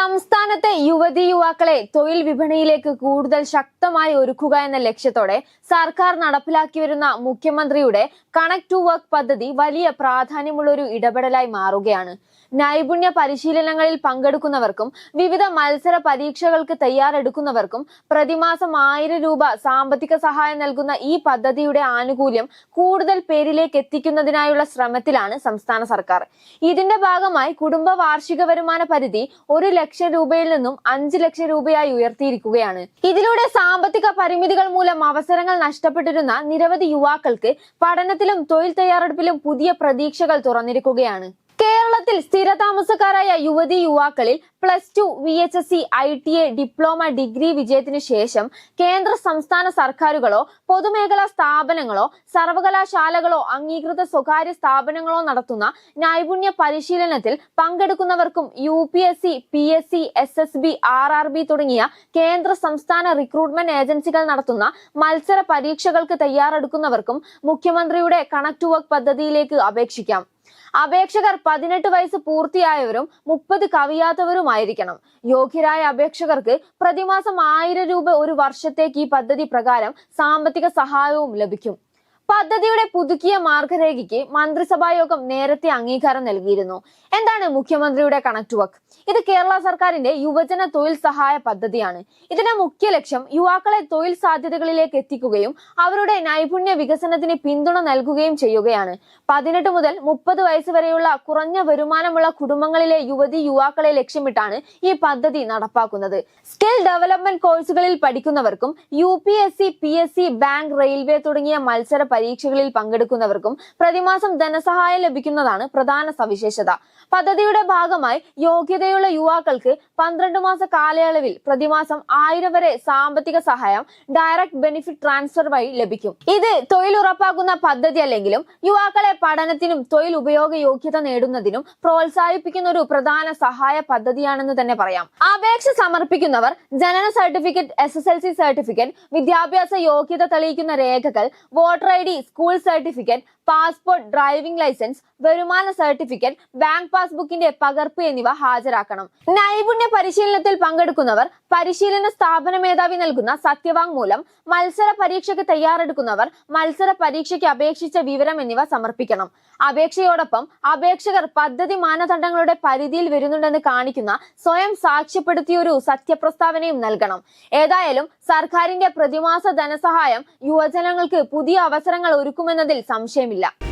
സംസ്ഥാനത്തെ യുവതി യുവാക്കളെ തൊഴിൽ വിപണിയിലേക്ക് കൂടുതൽ ശക്തമായി ഒരുക്കുക എന്ന ലക്ഷ്യത്തോടെ സർക്കാർ നടപ്പിലാക്കി വരുന്ന മുഖ്യമന്ത്രിയുടെ കണക്ട് ടു വർക്ക് പദ്ധതി വലിയ പ്രാധാന്യമുള്ള ഒരു ഇടപെടലായി മാറുകയാണ്. നൈപുണ്യ പരിശീലനങ്ങളിൽ പങ്കെടുക്കുന്നവർക്കും വിവിധ മത്സര പരീക്ഷകൾക്ക് തയ്യാറെടുക്കുന്നവർക്കും പ്രതിമാസം ആയിരം രൂപ സാമ്പത്തിക സഹായം നൽകുന്ന ഈ പദ്ധതിയുടെ ആനുകൂല്യം കൂടുതൽ പേരിലേക്ക് എത്തിക്കുന്നതിനായുള്ള ശ്രമത്തിലാണ് സംസ്ഥാന സർക്കാർ. ഇതിന്റെ ഭാഗമായി കുടുംബ വാർഷിക വരുമാന പരിധി ഒരു രൂപയിൽ നിന്നും അഞ്ച് ലക്ഷം രൂപയായി ഉയർത്തിയിരിക്കുകയാണ്. ഇതിലൂടെ സാമ്പത്തിക പരിമിതികൾ മൂലം അവസരങ്ങൾ നഷ്ടപ്പെട്ടിരുന്ന നിരവധി യുവാക്കൾക്ക് പഠനത്തിലും തൊഴിൽ തയ്യാറെടുപ്പിലും പുതിയ പ്രതീക്ഷകൾ തുറന്നിരിക്കുകയാണ്. കേരളത്തിൽ സ്ഥിരതാമസക്കാരായ യുവതി യുവാക്കളിൽ plus two V H S C I T A diploma degree വിജയത്തിന് ശേഷം കേന്ദ്ര സംസ്ഥാന സർക്കാരുകളോ പൊതുമേഖലാ സ്ഥാപനങ്ങളോ സർവകലാശാലകളോ അംഗീകൃത സ്വകാര്യ സ്ഥാപനങ്ങളോ നടത്തുന്ന നൈപുണ്യ പരിശീലനത്തിൽ പങ്കെടുക്കുന്നവർക്കും U P S C P S C S S B R R B തുടങ്ങിയ കേന്ദ്ര സംസ്ഥാന റിക്രൂട്ട്മെന്റ് ഏജൻസികൾ നടത്തുന്ന മത്സര പരീക്ഷകൾക്ക് തയ്യാറെടുക്കുന്നവർക്കും മുഖ്യമന്ത്രിയുടെ കണക്ട് വർക്ക് പദ്ധതിയിലേക്ക് അപേക്ഷിക്കാം. അപേക്ഷകർ പതിനെട്ട് വയസ്സ് പൂർത്തിയായവരും മുപ്പത് കവിയാത്തവരുമായിരിക്കണം. യോഗ്യരായ അപേക്ഷകർക്ക് പ്രതിമാസം ആയിരം രൂപ ഒരു വർഷത്തേക്ക് ഈ പദ്ധതി പ്രകാരം സാമ്പത്തിക സഹായവും ലഭിക്കും. പദ്ധതിയുടെ പുതുക്കിയ മാർഗരേഖയ്ക്ക് മന്ത്രിസഭാ യോഗം നേരത്തെ അംഗീകാരം നൽകിയിരുന്നു. എന്താണ് മുഖ്യമന്ത്രിയുടെ കണക്ട് വർക്ക്? ഇത് കേരള സർക്കാരിന്റെ യുവജന തൊഴിൽ സഹായ പദ്ധതിയാണ്. ഇതിന്റെ മുഖ്യ ലക്ഷ്യം യുവാക്കളെ തൊഴിൽ സാധ്യതകളിലേക്ക് എത്തിക്കുകയും അവരുടെ നൈപുണ്യ വികസനത്തിന് പിന്തുണ നൽകുകയും ചെയ്യുകയാണ്. പതിനെട്ട് മുതൽ മുപ്പത് വയസ്സ് വരെയുള്ള കുറഞ്ഞ വരുമാനമുള്ള കുടുംബങ്ങളിലെ യുവതി യുവാക്കളെ ലക്ഷ്യമിട്ടാണ് ഈ പദ്ധതി നടപ്പാക്കുന്നത്. സ്കിൽ ഡെവലപ്മെന്റ് കോഴ്സുകളിൽ പഠിക്കുന്നവർക്കും U P S C P S C bank railway തുടങ്ങിയ മത്സര പരീക്ഷകളിൽ പങ്കെടുക്കുന്നവർക്കും പ്രതിമാസം ധനസഹായം ലഭിക്കുന്നതാണ് പ്രധാന സവിശേഷത. പദ്ധതിയുടെ ഭാഗമായി യോഗ്യതയുള്ള യുവാക്കൾക്ക് പന്ത്രണ്ട് മാസ കാലയളവിൽ പ്രതിമാസം ആയിരം വരെ സാമ്പത്തിക സഹായം ഡയറക്ട് ബെനിഫിറ്റ് ട്രാൻസ്ഫർ വഴി ലഭിക്കും. ഇത് തൊഴിലുറപ്പാക്കുന്ന പദ്ധതി അല്ലെങ്കിലും യുവാക്കളെ പഠനത്തിനും തൊഴിൽ ഉപയോഗ യോഗ്യത നേടുന്നതിനും പ്രോത്സാഹിപ്പിക്കുന്ന ഒരു പ്രധാന സഹായ പദ്ധതിയാണെന്ന് തന്നെ പറയാം. അപേക്ഷ സമർപ്പിക്കുന്നവർ ജനന certificate S S L C certificate വിദ്യാഭ്യാസ യോഗ്യത തെളിയിക്കുന്ന രേഖകൾ voter I school certificate passport driving licence വരുമാന സർട്ടിഫിക്കറ്റ് ബാങ്ക് പാസ്ബുക്കിന്റെ പകർപ്പ് എന്നിവ ഹാജരാക്കണം. നൈപുണ്യ പരിശീലനത്തിൽ പങ്കെടുക്കുന്നവർ പരിശീലന സ്ഥാപന മേധാവി നൽകുന്ന സത്യവാങ്മൂലം മത്സര പരീക്ഷയ്ക്ക് തയ്യാറെടുക്കുന്നവർ മത്സര പരീക്ഷയ്ക്ക് അപേക്ഷിച്ച വിവരം എന്നിവ സമർപ്പിക്കണം. അപേക്ഷയോടൊപ്പം അപേക്ഷകർ പദ്ധതി മാനദണ്ഡങ്ങളുടെ പരിധിയിൽ വരുന്നുണ്ടെന്ന് കാണിക്കുന്ന സ്വയം സാക്ഷ്യപ്പെടുത്തിയ ഒരു സത്യപ്രസ്താവനയും നൽകണം. ഏതായാലും സർക്കാരിന്റെ പ്രതിമാസ ധനസഹായം യുവജനങ്ങൾക്ക് പുതിയ അവസരങ്ങൾ ഒരുക്കുമെന്നതിൽ സംശയമില്ല. Ávila.